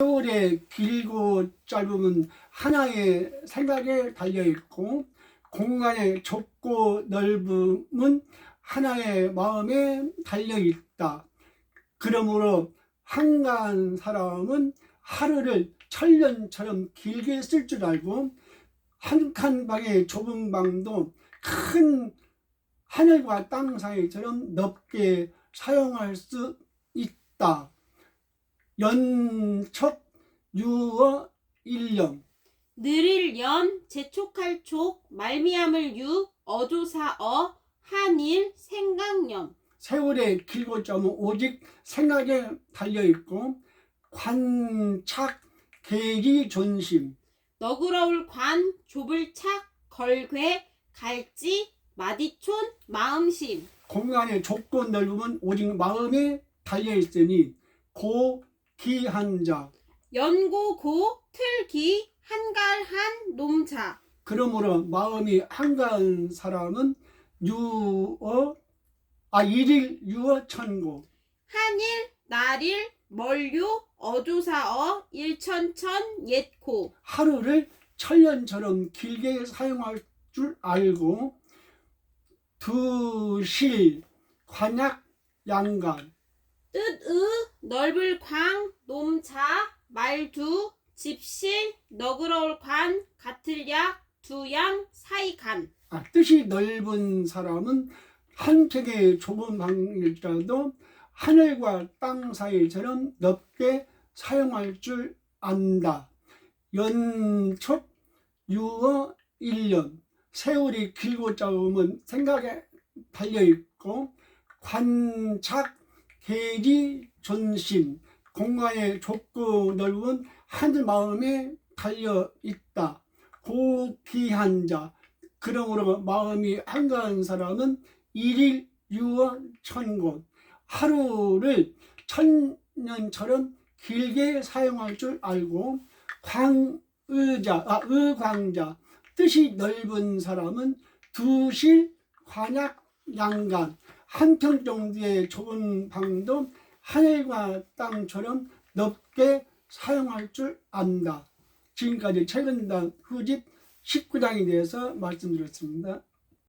세월의 길고 짧음은 하나의 생각에 달려 있고 공간의 좁고 넓음은 하나의 마음에 달려 있다. 그러므로 한가한 사람은 하루를 천년처럼 길게 쓸 줄 알고 한칸 방의 좁은 방도 큰 하늘과 땅 사이처럼 넓게 사용할 수 있다. 연척 유어 일령 느릴 연, 재촉할 촉, 말미암을 유, 어조사어, 한일, 생강염. 세월의 길고 점은 오직 생각에 달려 있고 관착 계기 존심 너그러울 관, 좁을 착, 걸괴, 갈지, 마디촌, 마음심. 공간의 좁고 넓음은 오직 마음에 달려 있으니 고 기한 자 연고고, 틀기, 한갈한, 놈자. 그러므로 마음이 한가한 사람은 유어 아 일일 유어 천고 한일, 날일, 멀유, 어조사어, 일천천, 옛코. 하루를 천년처럼 길게 사용할 줄 알고 두실 관약 양간 뜻의, 넓을 광, 놈자, 말두, 집실, 너그러울 관, 같을 약, 두 양, 사이 간. 아, 뜻이 넓은 사람은 한 척의 좁은 방일지라도 하늘과 땅 사이처럼 넓게 사용할 줄 안다. 연촉 유어 일년 세월이 길고 짧으면 생각에 달려 있고 관착 계기 존심 공간의 좁고 넓은 하늘 마음에 달려 있다. 고귀한 자 그러므로 마음이 한가한 사람은 일일 유어 천곳 하루를 천년처럼 길게 사용할 줄 알고 광의자 아 의광자 뜻이 넓은 사람은 두실 관약 양간 한평 정도의 좁은 방도 하늘과 땅처럼 넓게 사용할 줄 안다. 지금까지 최근단 후집 19장에 대해서 말씀드렸습니다.